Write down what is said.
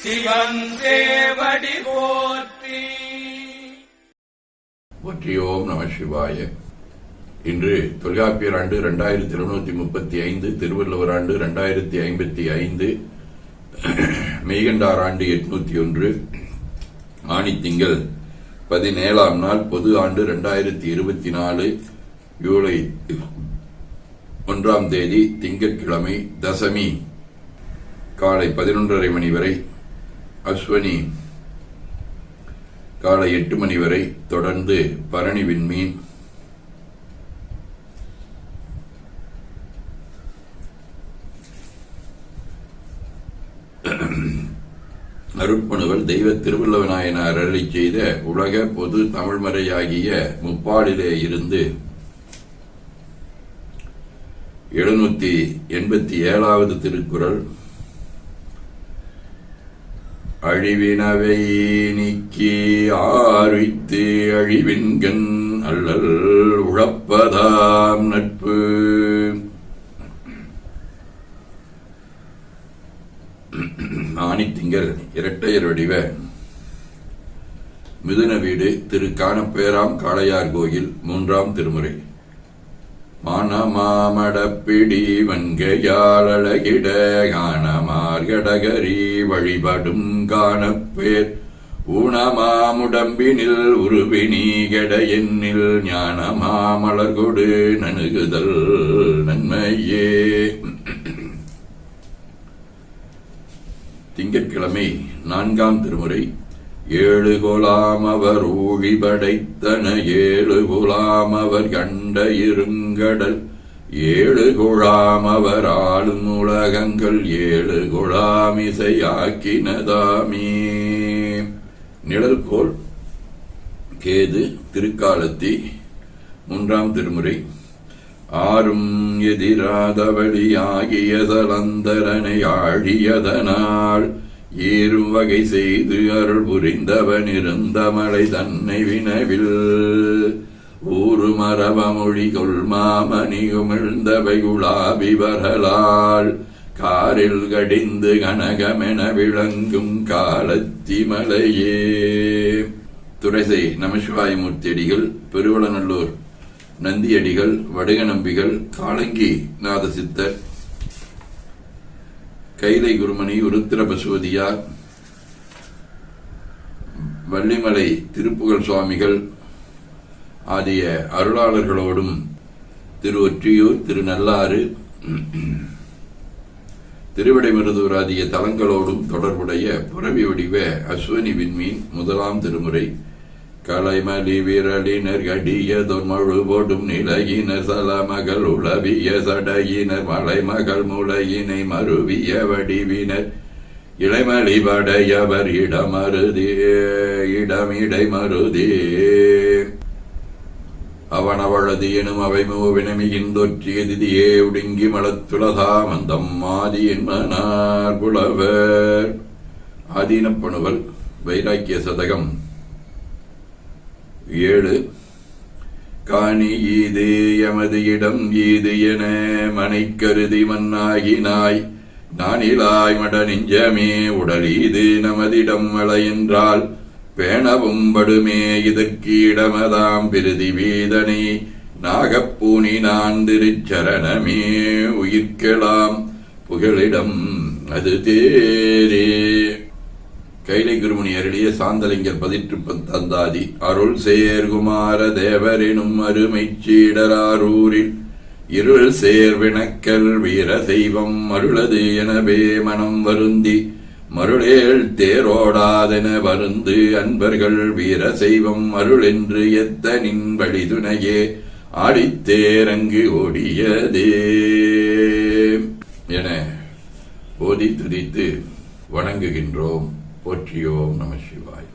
சிவன் போற்றி போற்றி. ஓம் நம சிவாய. இன்று தொல்காப்பியர் ஆண்டு இரண்டாயிரத்தி இருநூத்தி முப்பத்தி ஐந்து திருவள்ளுவர் ஆண்டு இரண்டாயிரத்தி ஐம்பத்தி ஐந்து மெய்கண்டார் ஆண்டு எட்நூத்தி ஒன்று ஆணி திங்கள் பதினேழாம் நாள் பொது ஆண்டு இரண்டாயிரத்தி இருபத்தி நாலு ஜூலை ஒன்றாம் தேதி திங்கட்கிழமை தசமி காலை பதினொன்றரை மணி வரை அஸ்வனி. காலை எட்டு மணி வரை தொடர்ந்து பரணி விண்மீன் அருட்பணுவல் தெய்வ திருவள்ளுவநாயனார் அருளி செய்த உலக பொது தமிழ்மறையாகிய முப்பாடிலே இருந்து எழுநூத்தி எண்பத்தி ஏழாவது திருக்குறள். அழிவினவை நீக்கி ஆர்வித்து அழிவின்கண் அல்லல் உழப்பதாம் நட்பு. ஆணித்திங்கள் இரட்டையர் வடிவ மிதுன வீடு திரு காணப்பேராம் காளையார் கோயில் மூன்றாம் திருமுறை. மானமாமடப்பிடி வன்கையாளகிட காணமார்கடகரி வழிபடும் காணப்பேர். ஊனமாமுடம்பினில் உருவினி கெடையெண்ணில் எண்ணில் ஞானமாமலர்கொடு நணுகுதல் நன்மையே. திங்கட்கிழமை நான்காம் திருமுறை ஏழு குலாம் அவர் ஊழி படைத்தன ஏழு குலாம் அவர் கண்ட இருங்கடல் ஏழு குழாம் அவர் ஆளும் உலகங்கள் ஏழு குழாம் இசையாக்கினதாமே. நிழல்கோள் கேது திருக்காலத்தி மூன்றாம் திருமுறை. ஆறும் எதிராதவழி ஆகிய சலந்தரனை ஆழியதனால் ஏறும் வகை செய்து அருள் புரிந்தவன் இருந்த மலை தன்னை வினவில். ஊறு மரபமொழி கொள்மாமணி உமிழ்ந்தவை குலாபி வரலால் காரில் கடிந்து கனகமென விளங்கும் காலத்தி மலையே துரைசை நமசிவாயமூர்த்தியடிகள் பெருவளநல்லூர். நந்தியடிகள் வடுகநம்பிகள் காளங்கி காலங்கி நாதசித்தர். கைலை குருமணி உருத்திர பசுவதியார் வள்ளிமலை திருப்புகழ் சுவாமிகள் ஆகிய அருளாளர்களோடும் திரு ஒற்றியூர் திருநல்லாறு திருவிடைமருதூர் ஆகிய தலங்களோடும் தொடர்புடைய புறவி வடிவ அஸ்வனி விண்மீன் முதலாம் திருமுறை கலைமலி விரலினர் கடியதொர் மழுபோடும் நிலையினர் சலமகள் உளவிய சடையினர் மலைமகள் முளையினை மருவிய வடிவினர். இளைமலி படையவர் இடமருதே இடமிடை மருதே. அவனவளது எனும் அவை மூவினமிகின்றொற்றிய திதியே உடுங்கி மலத்துலதாமந்தம் ஆதி என்பனார் புலவர். ஆதீனப்பணுவல் வைராக்கிய சதகம். ஏழு. காணி ஈது எமது இடம் ஈது என மனை கருதி மண்ணாகினாய் நானிலாய் மட நெஞ்சமே உடல் ஈது நமதிடம் மழை என்றால் பேணவும் படுமே இதற்கு இடமதாம் பிரிதி வீதனை. நாகப்பூனி நான் திருச்சரணமே உயிர்க்கலாம் புகழிடம் அது தேரே. கைலை குருமணி அருளிய சாந்தலிங்கர் பதிற்று தந்தாதி. அருள் சேர்குமார தேவரினும் அருமை சீடராரூரில். இருள் சேர்வினக்கல் வீர தெய்வம் அருளது எனவே மனம் வருந்தி. மருளேள் தேரோடாதென வருந்து அன்பர்கள் வீர செய்வம் அருள் என்று எத்தனின் வழிதுணையே. ஆடித்தேரங்கு ஓடியதே. என ஓதி துதித்து வணங்குகின்றோம். போற்றியோம் நம சிவாய்